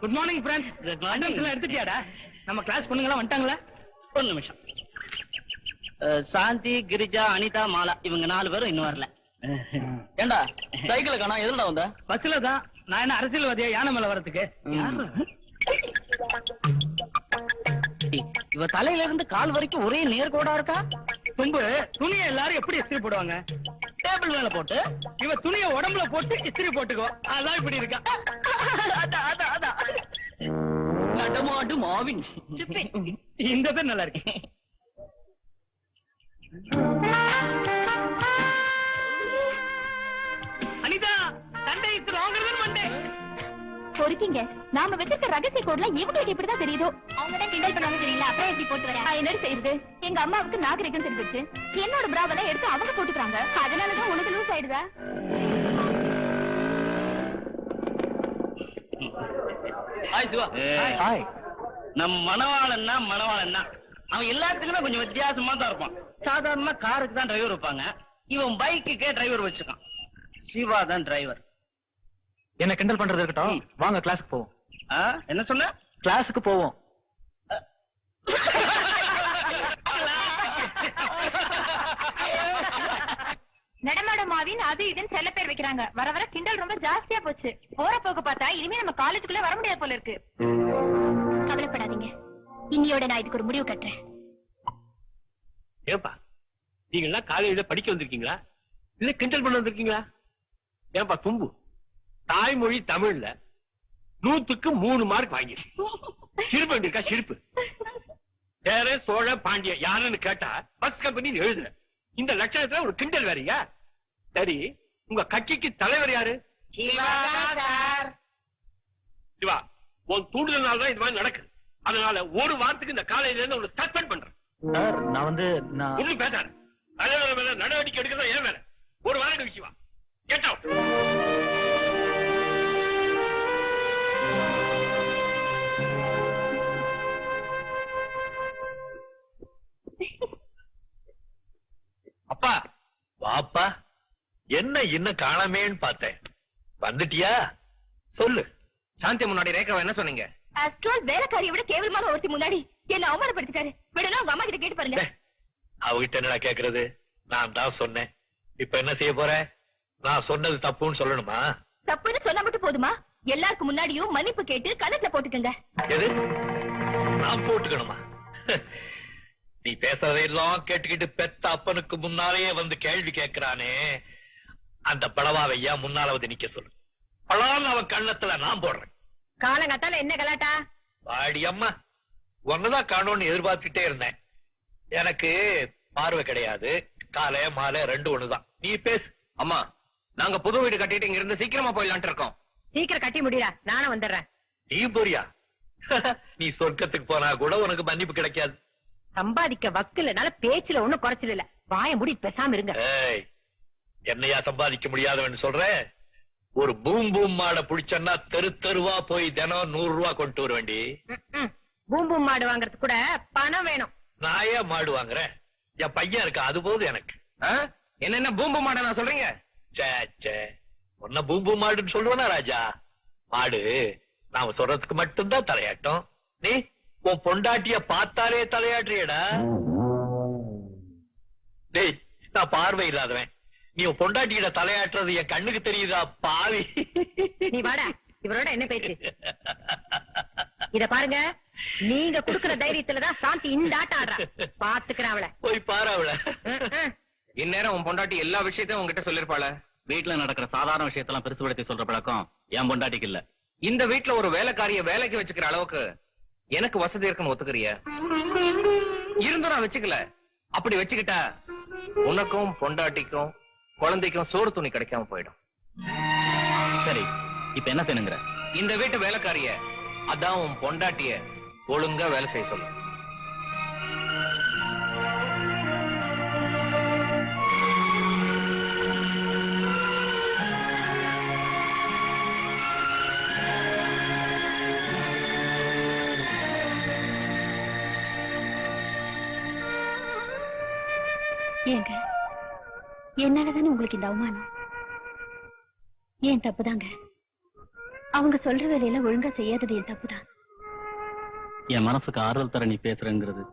Good morning friends. Attendance எல்லாம் எடுத்துட்டியாடா? நம்ம class பொண்ணுங்களா வந்துட்டாங்களா? ஒரு நிமிஷம். சாந்தி கிரிஜா அனிதா மாலா இவங்க நாலு பேரும் இன்னும் வரல. ஏண்டா? சைக்கிள் காணா எதுல வந்த? பஸ்ல தான். நான் என்ன அரசியல்வாதியா யானை மேல வரதுக்கு யாரு? இவ தலையில இருந்து கால் வரைக்கும் ஒரே நேர்கோடா இருக்கா? தும்பு துணியை எல்லாரும் எப்படி இஸ்திரி போடுவாங்க? டேபிள் மேல போட்டு இவ துணியை உடம்புல போட்டு இஸ்திரி போட்டுக்கோ. அதான் இப்படி இருக்கா. நடமாடு மாவின் இந்த பேர் நல்லா இருக்கு. Anitha Sunday is longer Monday பொறுக்கீங்க. நாம வச்சிருக்க ரகசிய கோட்லாம் இவங்களுக்கு இப்படிதான் தெரியுதோ? அவங்க தான் கிண்டல் பண்ணாங்க தெரியல. அப்புறம் எப்படி போட்டு வரேன் என்ன செய்யுது எங்க அம்மாவுக்கு நாகரிகம் தெரிஞ்சிருச்சு. என்னோட பிராவெல்லாம் எடுத்து அவங்க போட்டுக்கிறாங்க. அதனாலதான் உனக்கு லூஸ் ஆயிடுதா? ஹாய் சிவா ஹாய் நம்ம மணவாளன்னா மணவாளன்னா. அவன் எல்லாத்துக்குமே கொஞ்சம் வித்தியாசமா தான் இருப்பான். சாதாரணமா காருக்கு தான் டிரைவர் வைப்பாங்க இவன் பைக்குக்கே டிரைவர் வச்சிருக்கான். சிவா தான் டிரைவர் என்ன கிண்டல் பண்றது இருக்கட்டும். வாங்க கிளாஸ்க்கு போவோம். என்ன சொன்ன? கிளாஸுக்கு போவோம். நடமாட மாவின் அது இதுன்னு செல்ல பேர் வைக்கிறாங்க. வர வர கிண்டல் ரொம்ப ஜாஸ்தியா போச்சு. போற போக்கு பார்த்தா இனிமே நம்ம காலேஜுக்குள்ள வர முடியாது போல இருக்கு. கவலைப்படாதீங்க. இன்னியோட நான் இதுக்கு ஒரு முடிவு கட்டுறேன். ஏப்பா நீங்க எல்லாம் காலேஜ்ல படிக்க வந்திருக்கீங்களா? இல்ல கிண்டல் பண்ண வந்திருக்கீங்களா? ஏன்பா தும்பு. தாய்மொழி தமிழ்ல நூத்துக்கு மூணு மார்க் வாங்கி சிரிப்பு இருக்கா? சிரிப்பு. சேர சோழ பாண்டிய யாருன்னு கேட்டா பஸ் கம்பெனி எழுதுற. இந்த லட்சணத்துல ஒரு கிண்டல் வேறயா? சரி உங்க கட்சிக்கு தலைவர் யாரு? சிவா உன் தூண்டுதல்னால தான் இது மாதிரி நடக்குது. அதனால ஒரு வாரத்துக்கு இந்த காலேஜ்ல இருந்து உங்களை சஸ்பெண்ட் பண்றேன். சார் நான் வந்து நான் ஒண்ணும் பேசாத. தலைவர் மேல நடவடிக்கை எடுக்கிறதா ஏன் வேற ஒரு வாரம் கழிச்சு வா. கெட் அவுட் அப்பா வாப்பா. என்ன இன்னும் காணாமேன்னு பார்த்தேன். வந்துட்டியா? சொல்லு. சாந்தி முன்னாடி ரேகாவை என்ன சொன்னீங்க? ஆஃப்டர் வேலைக்காரியை விட கேவலமான ஒருத்தி முன்னாடி என்ன அவமானப்படுத்திட்டாரு. விடலாம் உங்க அம்மா கிட்ட கேட்டு பாருங்க. அவகிட்ட என்னடா கேக்குறது? நான் தான் சொன்னேன். இப்ப என்ன செய்ய போற? நான் சொன்னது தப்புன்னு சொல்லணுமா? தப்புன்னு சொன்னா மட்டும் போதுமா? எல்லாருக்கும் முன்னாடியும் மன்னிப்பு கேட்டு கணக்குல போட்டுக்கங்க. எது? நான் போட்டுக்கணுமா? நீ பேசுறதையெல்லாம் கேட்டுக்கிட்டு பெத்த அப்பனுக்கு முன்னாலேயே வந்து கேள்வி கேட்கிறானே அந்த படவாவையா முன்னால வந்து நிக்க சொல்லு. பழான்னு அவன் கண்ணத்துல நான் போடுறேன். காலங்கத்தால என்ன கலாட்டா? வாடி அம்மா ஒன்னதான் காணோம்னு எதிர்பார்த்துட்டே இருந்தேன். எனக்கு பார்வை கிடையாது. காலை மாலை ரெண்டு ஒண்ணுதான். நீ பேசு. அம்மா நாங்க புது வீடு கட்டிட்டு இங்க இருந்து சீக்கிரமா போயிடலான்ட்டு இருக்கோம். சீக்கிரம் கட்டி முடிடா. நானும் வந்துடுறேன். நீ போறியா? நீ சொர்க்கத்துக்கு போனா கூட உனக்கு மன்னிப்பு கிடைக்காது. சம்பாதிக்க வக்குலனால பேச்சுல ஒண்ணும் குறைச்சல் இல்ல. வாய மூடி பேசாம இருங்க. ஏய் என்னையா சம்பாதிக்க முடியாதவன் சொல்ற? ஒரு பூம் பூம் மாடை புடிச்சன்னா தெரு தெருவா போய் தினம் நூறு ரூபா கொண்டு வர வேண்டி. பூம் பூம் மாடு வாங்குறது கூட பணம் வேணும். நான் ஏன் மாடு வாங்குறேன்? என் பையன் இருக்கா? அது போதும் எனக்கு. என்னென்ன பூம்பு மாட நான் சொல்றீங்க? சே சே உன்ன பூம் பூம் மாடுன்னு சொல்லுவனா ராஜா? மாடு நாம சொல்றதுக்கு மட்டும்தான் தலையாட்டம். நீ உன் பொண்டாட்டிய பார்த்தாலே தலையாட்டுறியடா. டேய் நான் பார்வை இல்லாதவன். நீ உன் பொண்டாட்டியிட தலையாட்டுறது என் கண்ணுக்கு தெரியுதா பாவி? நீ வாடா இவரோட என்ன பேச்சு? இத பாருங்க நீங்க குடுக்குற தைரியத்துலதான் சாந்தி இந்த ஆட்டம் ஆடுறா. பாத்துக்கிறேன் அவளை. போய் பாரு அவள. இந்நேரம் உன் பொண்டாட்டி எல்லா விஷயத்தையும் உங்ககிட்ட சொல்லிருப்பாள வீட்டுல நடக்கிற சாதாரண விஷயத்தெல்லாம் பெருசுபடுத்தி சொல்ற பழக்கம் என் பொண்டாட்டிக்கு இல்ல. இந்த வீட்ல ஒரு வேலைக்காரிய வேலைக்கு வச்சுக்கிற அளவுக்கு எனக்கு வசதி இருக்குன்னு ஒத்துக்கிறிய? இருந்தும் நான் வச்சுக்கல. அப்படி வச்சுக்கிட்டா உனக்கும் பொண்டாட்டிக்கும் குழந்தைக்கும் சோறு துணி கிடைக்காம போயிடும். சரி இப்ப என்ன செய்யணுங்கிற? இந்த வீட்டு வேலைக்காரிய அதான் உன் பொண்டாட்டிய ஒழுங்கா வேலை செய்ய சொல்லு. என்னாலதானே உங்களுக்கு இந்த அவமானம்? ஏன் தப்புதாங்க? அவங்க சொல்ற வேலையெல்லாம் ஒழுங்கா செய்யாதது என் தப்புதான். என் மனசுக்கு ஆறுதல் தர நீ பேசுறங்கிறது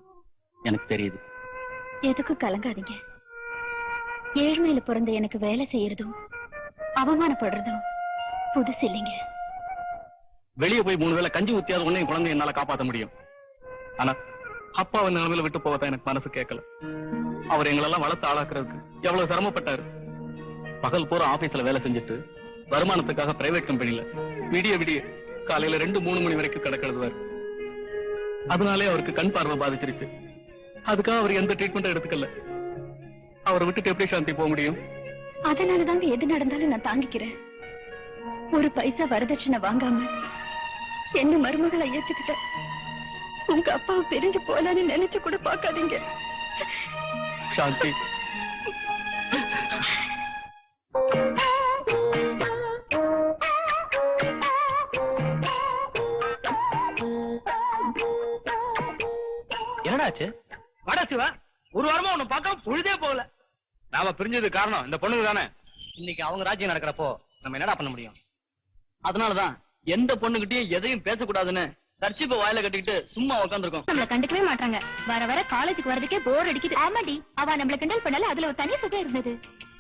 எனக்கு தெரியுது. எதுக்கும் கலங்காதீங்க. ஏழ்மையில பிறந்த எனக்கு வேலை செய்யறதும் அவமானப்படுறதும் புதுசு இல்லைங்க. வெளியே போய் மூணு வேளை கஞ்சி ஊத்தியாத உடனே என் குழந்தைய என்னால காப்பாத்த முடியும். ஆனா அப்பாவை நிலைமையில விட்டு போவதான் எனக்கு மனசு கேட்கல. அவர் எங்களெல்லாம் வளர்த்து ஆளாக்குறதுக்கு எவ்வளவு சிரமப்பட்டாரு. பகல் பூரா ஆபீஸ்ல வேலை செஞ்சுட்டு வருமானத்துக்காக பிரைவேட் கம்பெனில விடிய விடிய காலையில ரெண்டு மூணு மணி வரைக்கும் கிடக்கிறது அதனாலே அவருக்கு கண் பார்வை பாதிச்சிருச்சு. அதுக்காக அவர் எந்த ட்ரீட்மெண்ட்டும் எடுத்துக்கல. அவரை விட்டுட்டு எப்படி சாந்தி போக முடியும்? அதனாலதாங்க எது நடந்தாலும் நான் தாங்கிக்கிறேன். ஒரு பைசா வரதட்சணை வாங்காம என்ன மருமகளை ஏத்துக்கிட்ட உங்க அப்பாவை பிரிஞ்சு போலான்னு நினைச்சு கூட பாக்காதீங்க சாந்தி. என்னடாச்சு வாடா சிவா. ஒரு வாரமா உன்னை பார்க்காம பொழுதே போகல. நாம பிரிஞ்சது காரணம் இந்த பொண்ணுக்கு தானே. இன்னைக்கு அவங்க ராஜ்யம் நடக்கிறப்போ நம்ம என்னடா பண்ண முடியும்? அதனாலதான் எந்த பொண்ணுகிட்டயும் எதையும் பேசக்கூடாதுன்னு கர்ச்சிப்ப வாயில கட்டிக்கிட்டு சும்மா உட்காந்துருக்கோம் நம்மள கண்டுக்கவே மாட்டாங்க வர வர காலேஜுக்கு வரதுக்கே போர் அடிக்குது. ஆமாடி. அவ நம்மள கிண்டல் பண்ணல அதுல ஒரு தனி சுகம் இருந்தது.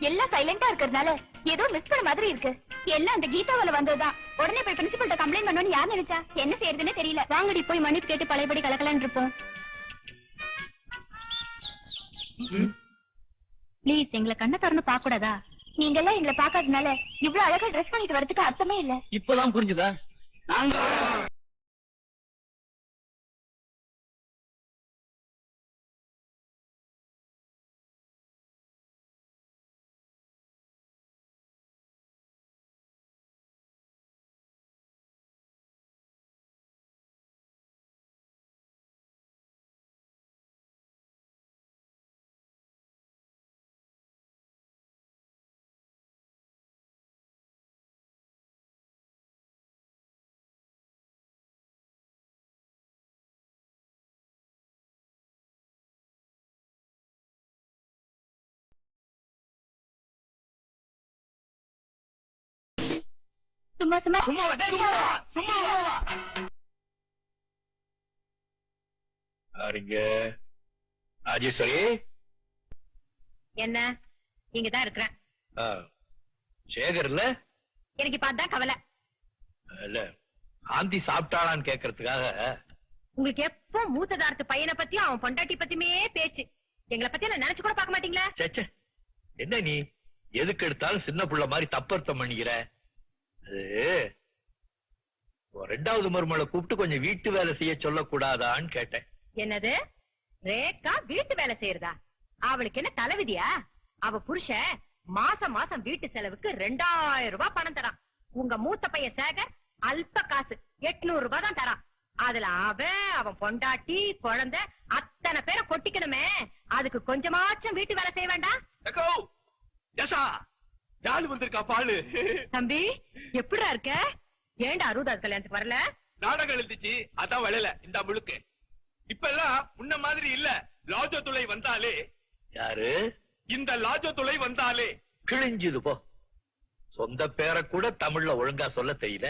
எல்லாம் சைலண்டா இருக்கறதுனால ஏதோ மிஸ் பண்ண மாதிரி இருக்கு. எல்லாம் அந்த கீதாவில வந்ததுதான். உடனே போய் பிரின்சிபல்ட்ட கம்ப்ளைண்ட் பண்ணணும்னு யார் நினைச்சா? என்ன செய்யறதுன்னு தெரியல. வாங்கடி போய் மன்னிப்பு கேட்டு பழையபடி கலக்கலான்னு இருப்போம். ப்ளீஸ் எங்களை கண்ண திறந்து பாக்க கூடாதா நீங்க எல்லாம் எங்களை பாக்காதனால இவ்வளவு அழகா ட்ரெஸ் பண்ணிட்டு வரதுக்கு அர்த்தமே இல்ல. இப்பதான் புரிஞ்சுதா? நாங்க சும்மா சும்மா. சும்மா சும்மா ராஜேஸ்வரி என்ன? இங்கதான் இருக்கிறேன். ஆ, சேகர் இல்ல? எனக்கு அதான் கவலை. இல்ல ஆந்தி சாப்பிட்டாளான்னு கேக்குறதுக்காக. உங்களுக்கு எப்போ மூத்ததாரத்து பையனை பத்தியும் அவன் பொண்டாட்டி பத்தியுமே பேச்சு. எங்களை பத்தி எல்லாம் நினைச்சு கூட பார்க்க மாட்டீங்களா. என்ன நீ? எதுக்கு எடுத்தாலும் சின்ன புள்ள மாதிரி தப்பர்த்தம் பண்ணிக்கிற. அது ரெண்டாவது மருமகளை கூப்பிட்டு கொஞ்சம் வீட்டு வேலை செய்ய சொல்லக்கூடாதான்னு கேட்டேன். என்னது? ரேகா வீட்டு வேலை செய்யறதா? அவளுக்கு என்ன தலைவிதியா? அவ புருஷன் மாசம் மாசம் வீட்டு செலவுக்கு ரெண்டாயிரம் ரூபாய் பணம் தரான். உங்க மூத்த பையன் சேகர் அல்ப காசு எட்நூறு ரூபாய் தான் தரான். அதுல அவன் அவன் பொண்டாட்டி குழந்தை அத்தனை பேரை கொட்டிக்கணுமே. அதுக்கு கொஞ்சமாச்சும் வீட்டு வேலை செய்ய வேண்டாம். யாரு வந்திருக்கா பாலு? தம்பி எப்படிடா இருக்க? ஏன்டா அறுபதாவது கல்யாணத்துக்கு வரல? நாடகம் எழுந்துச்சு அதான் வளல இந்த முழுக்கு. இப்ப எல்லாம் முன்ன மாதிரி இல்ல லாஜோ துளை வந்தாலே. யாரு? இந்த லாஜோ துளை வந்தாலே. கிழிஞ்சுது போ. சொந்த பேரை கூட தமிழ்ல ஒழுங்கா சொல்ல தெரியல.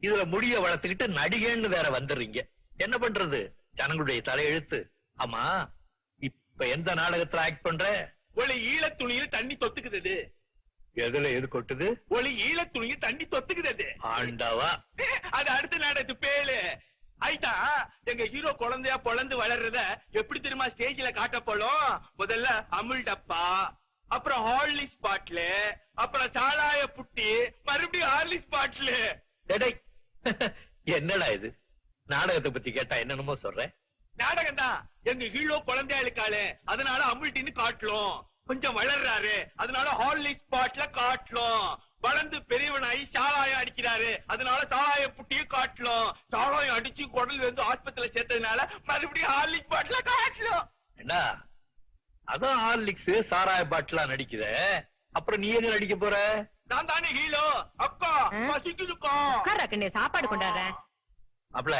இதுல முடிய வளர்த்துக்கிட்டு நடிகைன்னு வேற வந்துடுறீங்க. என்ன பண்றது? ஜனங்களுடைய தலையெழுத்து. ஆமா இப்ப எந்த நாடகத்துல ஆக்ட் பண்ற? ஒளி ஈழத் துணியில் தண்ணி தொத்துக்குது எதுல எது கொட்டுது? ஒளி ஈழத் துணியில் தண்ணி தொத்துக்குது ஆண்டவா. அது அடுத்த நாடகத்து பேரு ஐட்டா எங்க ஹீரோ குழந்தையா பொழந்து வளர்றத எப்படி தெரியுமா ஸ்டேஜ்ல காட்ட போலும் முதல்ல அமுல் டப்பா அப்புறம் ஹார்லிக்ஸ் பாட்டில் அப்புறம் சாலாய புட்டி மறுபடியும் ஹார்லிக்ஸ் பாட்டில் டேய், என்னடா இது? நாடகத்தை பத்தி கேட்டா என்னென்னமோ சொல்றேன் நாடகம் தான் எங்க ஹீரோ குழந்தையா இருக்காளே அதனால அமுல் டின்னு காட்டலும் கொஞ்சம் வளர்றாரு. அதனால ஹார்லிக்ஸ் பாட்டில காட்டலும். வளர்ந்து பெரியவனாயி சாராயம் அடிக்கிறாரு. அதனால சாராய புட்டியும் காட்டலும். சாராயம் அடிச்சு குடல் வந்து ஆஸ்பத்திரியில சேர்த்ததுனால மறுபடியும் ஹார்லிக்ஸ் பாட்டில காட்டலும். என்ன? அதான் ஹார்லிக்ஸ் சாராய பாட்டிலா நடிக்குத. அப்புறம் நீ எங்க நடிக்க போற? நான் தானே ஹீரோ அக்கா? பசிக்குதுக்கா. சாப்பாடு கொண்டாடுறேன். அப்பல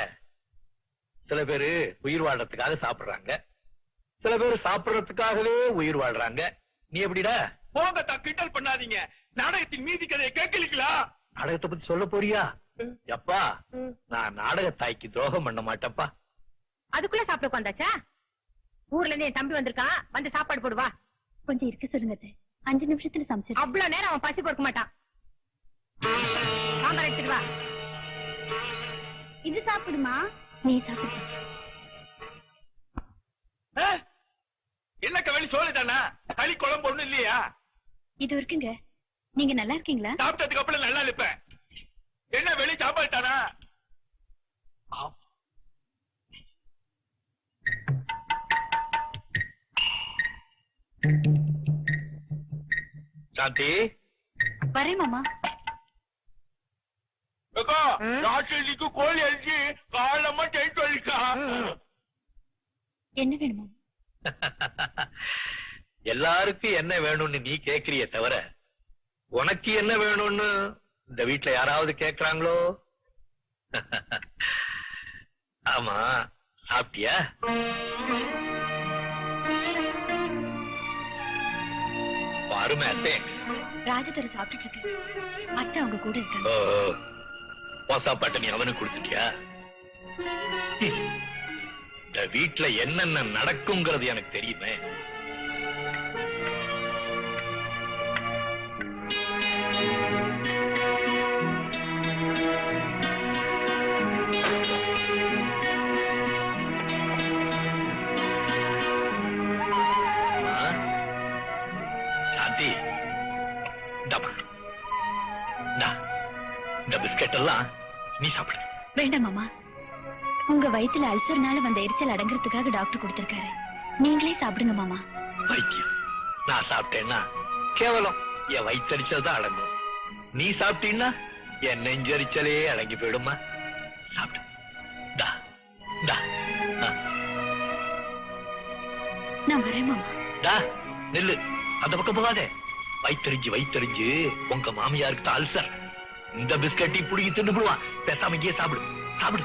சில பேரு உயிர் வாழ்றதுக்காக சாப்பிடுறாங்க. சில பேர் சாப்பிடுறதுக்காகவே உயிர் வாழ்றாங்க. நீ எப்படிடா? போங்க தா கிண்டல் பண்ணாதீங்க. நாடகத்தின் மீதி கதையை கேட்கலீங்களா? நாடகத்தை பத்தி சொல்ல போறியா? எப்பா நான் நாடக தாய்க்கு துரோகம் பண்ண மாட்டேன்ப்பா. அதுக்குள்ள சாப்பிட உட்காந்தாச்சா ஊர்ல இருந்து என் தம்பி வந்திருக்கான் வந்து சாப்பாடு போடுவா கொஞ்சம் இருக்க சொல்லுங்க. அஞ்சு நிமிஷத்துல சமைச்சிரு அவ்வளவு நேரம் அவன் பசி பொறுக்க மாட்டான். சாம்பார் எடுத்துட்டு வா. இது சாப்பிடுமா? நீ சாப்பிடு. என்ன கவலி சோழிட்டானா களி குழம்பு ஒண்ணும் இல்லையா? இது இருக்குங்க நீங்க நல்லா இருக்கீங்களா? சாப்பிட்டதுக்கு அப்புறம் நல்லா இருப்பேன். என்ன வெளி சாப்பாட்டானா சாந்தி. வரேன் மாமா? ராத்திரிக்கு கோழி அரிசி காலமா வலிக்கா என்ன வேணுமா? எல்லாருக்கும் என்ன வேணும்னு நீ கேக்குறியே தவிர உனக்கு என்ன வேணும்னு இந்த வீட்ல யாராவது கேக்குறாங்களோ ஆமா சாப்பிட்டியா? பாருமே அத்தே. ராஜதர சாப்பிட்டுட்டு இருக்கு. அத்தை அவங்க கூட இருக்காங்க. ஓ போசாப்பாட்ட நீ அவனுக்கு கொடுத்துட்டியா. இந்த வீட்டுல என்னென்ன நடக்குங்கிறது எனக்கு தெரியுமே. சாந்தி. இந்த. பிஸ்கட் எல்லாம் நீ சாப்பிடு. வேண்டாம் மாமா. உங்க வயித்துல அல்சர்னால வந்த எரிச்சல் அடங்குறதுக்காக டாக்டர் கொடுத்திருக்காரு. நீங்களே சாப்பிடுங்க மாமா. வைத்தியம். நான் சாப்பிட்டேன்னா கேவலம். என் வயிற்றறிச்சல் தான் அடங்கும். நீ சாப்பிட்டீன்னா என் நெஞ்சரிச்சலே அடங்கி போயிடுமா சாப்பிடு. டா டா ஆ, நான் வரேன் மாமா. டா நில்லு. அந்த பக்கம் போகாதே. வயிற்றறிஞ்சு வயிற்றறிஞ்சு உங்க மாமியாருக்கு அல்சர். இந்த பிஸ்கட்டி புடுங்கி தின்னு போடுவான். பேசாம இங்கேயே சாப்பிடு. சாப்பிடு.